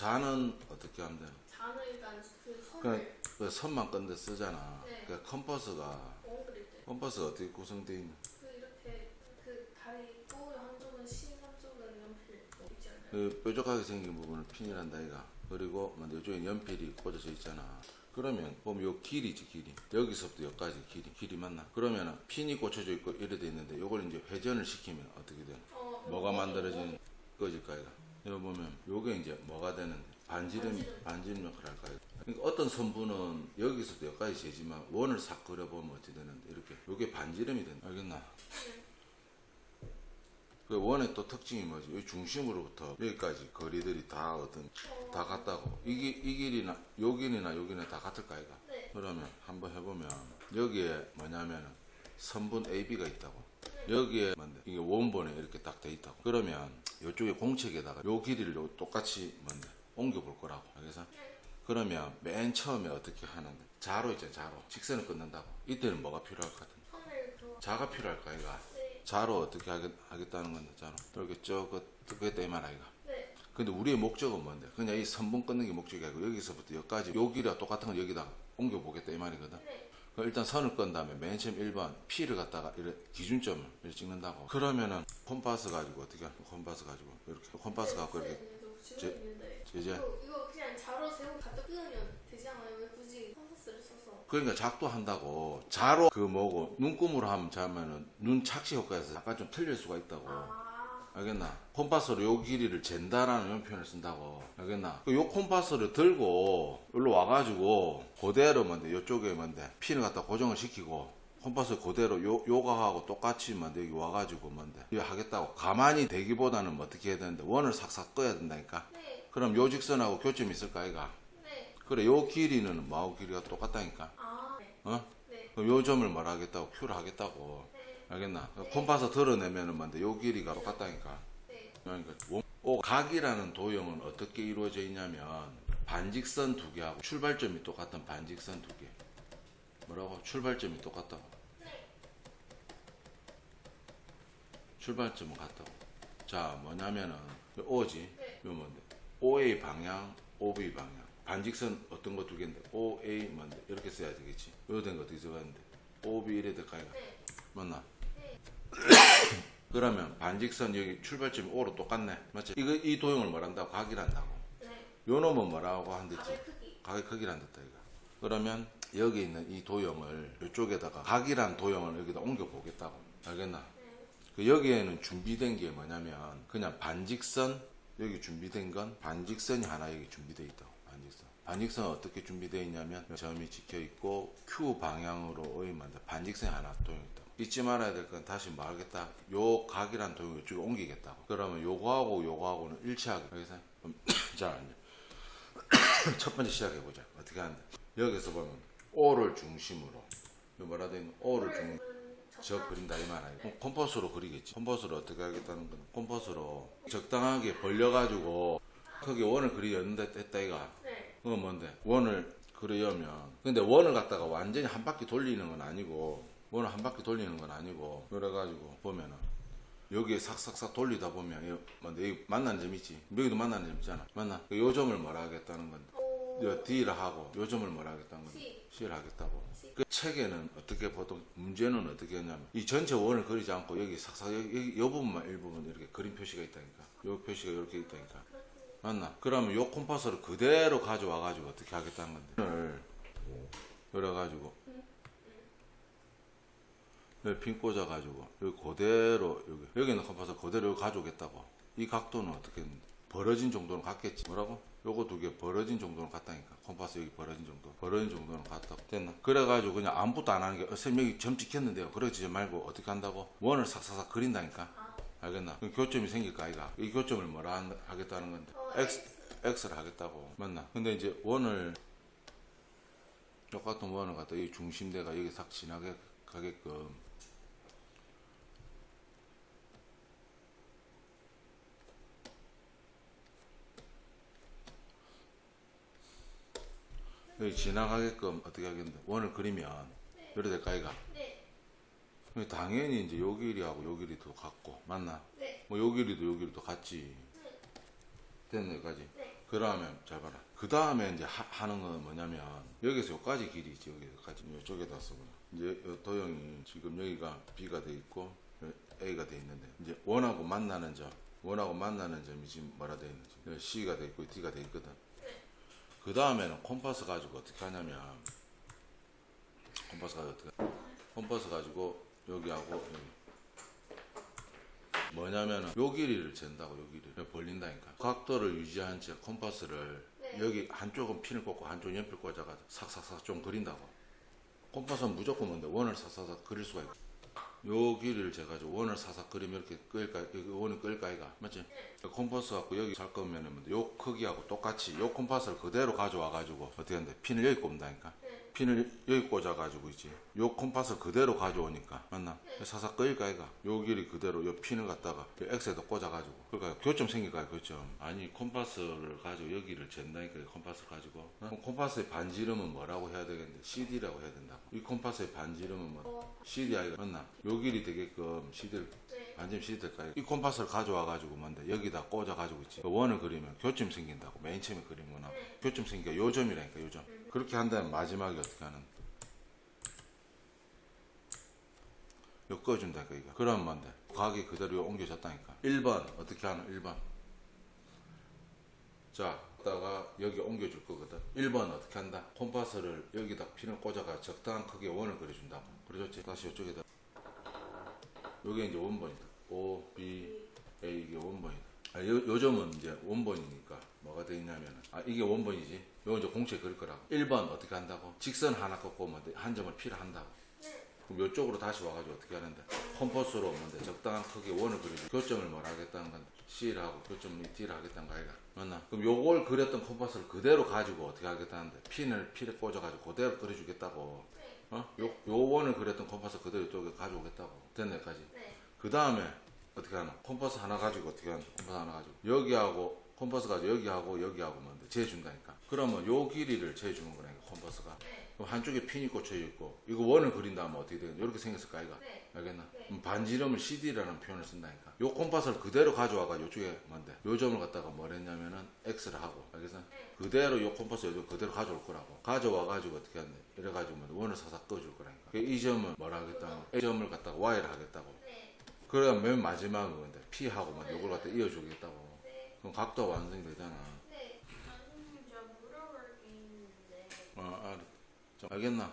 자는 어떻게 하면 되나? 자는 일단 그 선을 그냥 그 선만 건데 쓰잖아. 네. 그 컴퍼스가 원 그릴 때. 컴퍼스가 어떻게 구성되어 있나? 그 이렇게 그 다리 꼬리 한쪽은 신 한쪽은 연필 있지 않나요? 그 뾰족하게 생긴 부분을 핀이란다 이가. 그리고 뭐 이쪽에 연필이 꽂아져 있잖아. 그러면 보면 요 길이지 길이 여기서부터 여기까지 길이 길이 맞나? 그러면은 핀이 꽂혀져 있고 이래 돼 있는데 요걸 이제 회전을 시키면 어떻게 돼? 어, 뭐가 여기 만들어지는 꺼질까 이가 여기 보면 요게 이제 뭐가 되는데? 반지름 반지름. 역할을 할까 이가 그러니까 어떤 선분은 여기서도 여기까지 재지만 원을 싹 그려보면 어떻게 되는데? 이렇게 요게 반지름이 된다. 알겠나? 그 원의 또 특징이 뭐지? 이 중심으로부터 여기까지 거리들이 다 어떤 어, 다 같다고. 이, 길- 이 길이나 요 길이나 요 길이나 다 같을 까 이가? 네. 그러면 한번 해보면 여기에 뭐냐면은 선분 AB가 있다고 여기에 뭔데 이게 원본에 이렇게 딱 돼 있다고. 그러면 이쪽에 공책에다가 요 길이를 요 똑같이 뭔데 옮겨 볼 거라고. 알겠어? 그러면 맨 처음에 어떻게 하는데? 자로 있잖아 자로. 직선을 끊는다고. 이때는 뭐가 필요할 것 같은데? 자가 필요할까 이가 네. 자로 어떻게 하겠, 하겠 다는 건데 자로. 이렇게 쭉 그겠다 이 말 아이가 네. 근데 우리의 목적은 뭔데? 그냥 이 선분 끊는 게 목적이 아니고 여기서부터 여기까지 요 길이와 똑같은 걸 여기다 옮겨 보겠다 이 말이거든. 일단 선을 끈 다음에 맨 처음 1번 P를 갖다가 이렇게 기준점을 이렇게 찍는다고. 그러면은 콤파스 가지고 어떻게 하는 콤파스 가지고 이렇게 콤파스 갖고 이렇게 제 제재. 이거, 이거 그냥 자로 세우고 갖다 끄면 되지 않아요? 왜 굳이 컴퍼스를 써서? 그러니까 작도 한다고 자로 그 뭐고 눈금으로 하면 자면은 눈 착시 효과에서 약간 좀 틀릴 수가 있다고. 아, 알겠나? 콤파스로 요 길이를 잰다라는 표현을 쓴다고. 알겠나? 그요 콤파스를 들고, 여기로 와가지고, 그대로 뭔데, 요쪽에 뭔데, 핀을 갖다 고정을 시키고, 콤파스 그대로 요, 요가하고 똑같이 뭔데, 여기 와가지고 뭔데, 이거 하겠다고. 가만히 대기보다는 뭐 어떻게 해야 되는데, 원을 싹싹 꺼야 된다니까? 네. 그럼 요 직선하고 교점이 있을까, 이가? 네. 그래, 요 길이는 뭐하고 길이가 똑같다니까? 아, 네. 어? 네. 그럼 요 점을 뭐라 하겠다고? Q를 하겠다고. 네. 알겠나? 콤파스 드러내면은 뭔데, 요 길이가 똑같다니까? 네. 그러니까 원- 오, 각이라는 도형은 어떻게 이루어져 있냐면 반직선 두 개하고 출발점이 똑같은 반직선 두 개. 뭐라고? 출발점이 똑같다고. 네. 출발점은 같다고. 자, 뭐냐면은 요 O지. 네. 요 뭔데? OA 방향, OB 방향. 반직선 어떤 거 두 개인데 OA 뭔데? 이렇게 써야 되겠지. 요된거 어떻게 써가는데? OB 이래 될까 이거. 네. 맞나? 네. 그러면 반직선 여기 출발점이 O로 똑같네. 맞지? 이거 이 도형을 뭐란다고? 각이란다고. 네. 요 놈은 뭐라고 한댔지? 각의 크기. 각의 크기란 뜻다 이거. 그러면 여기 있는 이 도형을 이쪽에다가 각이란 도형을 여기다 옮겨 보겠다고. 알겠나? 네. 그 여기에는 준비된 게 뭐냐면 그냥 반직선 여기 준비된 건 반직선이 하나 여기 준비되어 있다고. 반직선. 반직선은 어떻게 준비되어 있냐면 점이 찍혀 있고 Q 방향으로 오이면 반직선이 하나 도형 있다고. 잊지 말아야 될 건 다시 말하겠다. 요 각이란 도형을 이쪽에 옮기겠다고. 그러면 요거하고 요거하고는 일치하게. 여기서 그럼 자 이제 첫 번째 시작해 보자. 어떻게 하는데? 여기서 보면 O를 중심으로 요 뭐라 돼 있는 O를 중저 그린다 이 말 아니고 콤퍼스로 그리겠지. 콤퍼스로 어떻게 하겠다는 건 콤퍼스로 적당하게 벌려가지고 거기 원을 그리였는데 했다 이가. 네. 그건 뭔데? 원을 그리려면 근데 원을 갖다가 완전히 한 바퀴 돌리는 건 아니고 원을 한 바퀴 돌리는 건 아니고 그래가지고 보면은 여기에 싹싹싹 돌리다 보면 여기 만나는 점 있지? 여기도 만나는 점 있잖아. 맞나. 요 점을 뭐라 하겠다는 건데. 오. 요 D를 하고 요 점을 뭐라 하겠다는 건데. C. C를 하겠다고. 그 책에는 어떻게 보통 문제는 어떻게 했냐면 이 전체 원을 그리지 않고 여기 싹싹 여기, 요 부분만 일부분 이렇게 그림 표시가 있다니까. 요 표시가 이렇게 있다니까. 맞나? 그러면 요 콤파스를 그대로 가져와 가지고 어떻게 하겠다는 건데. 오늘 그래 가지고 여기 핀 꽂아 가지고 여기 그대로 여기 여기 있는 콤파스 그대로 가져오겠다고 이 각도는 어떻게 벌어진 정도는 같겠지 뭐라고? 요거 두 개 벌어진 정도는 같다니까 콤파스 여기 벌어진 정도 벌어진 정도는 같다고 됐나? 그래가지고 그냥 아무것도 안 하는 게 어, 선생님 여기 점 찍혔는데요 그러지 말고 어떻게 한다고? 원을 싹싹싹 그린다니까 아. 알겠나? 그럼 교점이 생길 거 아이가 이 교점을 뭐라 한- 하겠다는 건데 어, X, X를 하겠다고 맞나? 근데 이제 원을 똑같은 원을 갖다 이 중심대가 여기 싹 지나게 가게끔 여기 지나가게끔 어떻게 하겠는데 원을 그리면 이래 될까 이가 네. 그럼 당연히 이제 요 길이하고 요 길이도 같고 맞나? 네. 뭐요 길이도 요 길이도 같지 됐네 여기까지 네. 그 다음에 잘 봐라. 그 다음에 이제 하, 는건 뭐냐면 여기서 여기까지 길이 있지 여기까지 이쪽에다 쓰고 이제 요 도형이 지금 여기가 B가 돼 있고 요 A가 돼 있는데 이제 원하고 만나는 점 원하고 만나는 점이 지금 뭐라 돼 있는지 C가 돼 있고 D가 돼 있거든. 그 다음에는 콤파스 가지고 어떻게 하냐면 콤파스 가지고 어떻게 콤파스 가지고 여기하고 여기. 뭐냐면은 요 길이를 잰다고 요 길이를. 벌린다니까. 각도를 유지한 채 콤파스를 네. 여기 한쪽은 핀을 꽂고 한쪽은 연필 꽂아가지고 삭삭삭 좀 그린다고. 콤파스는 무조건 뭔데? 원을 삭삭삭 그릴 수가 있고 요 길이를 재가지고 원을 사삭 그리면 이렇게 끌까 여기 원이 끌까 이가 맞지? 콤파스 갖고 여기 살 거면은 뭐요 크기하고 똑같이 요 콤파스를 그대로 가져와 가지고 어떻게 하는데 핀을 여기 꼽는다니까. 핀을 여기 꽂아 가지고 있지. 요 콤파스 그대로 가져오니까. 맞나? 사삭 끌까 이가 요 길이 그대로 요 핀을 갖다가 요 X에다 꽂아 가지고. 그러니까 교점 생길까요 교점. 아니 콤파스를 가지고 여기를 잰다니까 이 콤파스를 가지고. 어? 콤파스의 반지름은 뭐라고 해야 되겠는데? CD라고 해야 된다고. 이 콤파스의 반지름은 뭐? 어, CD 아이가 맞나? 요 길이 되게끔 CD를 네. CD 될까요? 이 콤파스를 가져와 가지고 뭔데 여기다 꽂아 가지고 있지. 그 원을 그리면 교점 생긴다고 맨 처음에 그린 거나 교점 생기가 요 점이라니까 요 점. 그렇게 한다면 마지막에 어떻게 하는? 요 꺼준다니까 이거. 그럼 뭔데? 각이 그대로 요 옮겨졌다니까. 1번 어떻게 하는? 1번. 자, 다가 여기 옮겨줄 거거든. 1번 어떻게 한다? 콤파스를 여기다 핀을 꽂아가 적당한 크기의 원을 그려준다고. 그려줬지? 다시 이쪽에다. 요게 이제 원본이다. O, B, A 이게 원본이다. 아, 요, 요 점은 이제 원본이니까 뭐가 돼 있냐면은 아 이게 원본이지. 요 이제 공채 그릴 거라고. 1번 어떻게 한다고? 직선 하나 꺾고 뭐한 점을 필요한다고. 그럼 요쪽으로 다시 와가지고 어떻게 하는데 컴퍼스로 뭔데 적당한 크기 원을 그리고 교점을 뭘 하겠다는 건 C를 하고 교점을 D를 하겠다는 거 아이가 맞나? 그럼 요걸 그렸던 컴퍼스를 그대로 가지고 어떻게 하겠다는데 핀을 필에 꽂아가지고 그대로 그려주겠다고 어? 요, 요 원을 그렸던 컴퍼스 그대로 이쪽에 가져오겠다고. 됐네 여기까지. 네. 그 다음에 어떻게 하나 컴퍼스 하나 가지고 어떻게 하나 컴퍼스 하나 가지고. 여기하고 컴퍼스 가지고 여기하고 여기하고 뭔데 재준다니까. 그러면 요 길이를 재주는 거라니까 컴퍼스가. 네. 한쪽에 핀이 꽂혀 있고 이거 원을 그린다면 어떻게 되겠냐 이렇게 생겼을까 아이가? 네. 알겠나? 네. 반지름을 CD라는 표현을 쓴다니까. 요 콤파스를 그대로 가져와가 요쪽에 뭔데? 요 점을 갖다가 뭘 했냐면은 X를 하고 알겠어? 그대로 요 콤파스 요점 그대로 가져올 거라고. 가져와가지고 어떻게 하는데? 이래가지고 뭐 원을 사삭 꺼줄 거라니까. 이 점을 뭐라 하겠다고? 이 점을 갖다가 Y를 하겠다고. 네. 그래야 맨 마지막은 뭔데? P하고 뭐 요걸 갖다 이어주겠다고. 그럼 각도 완성이 되잖아 네. 선생님 저 물어볼 게 있는데 어, 알, 좀 알겠나?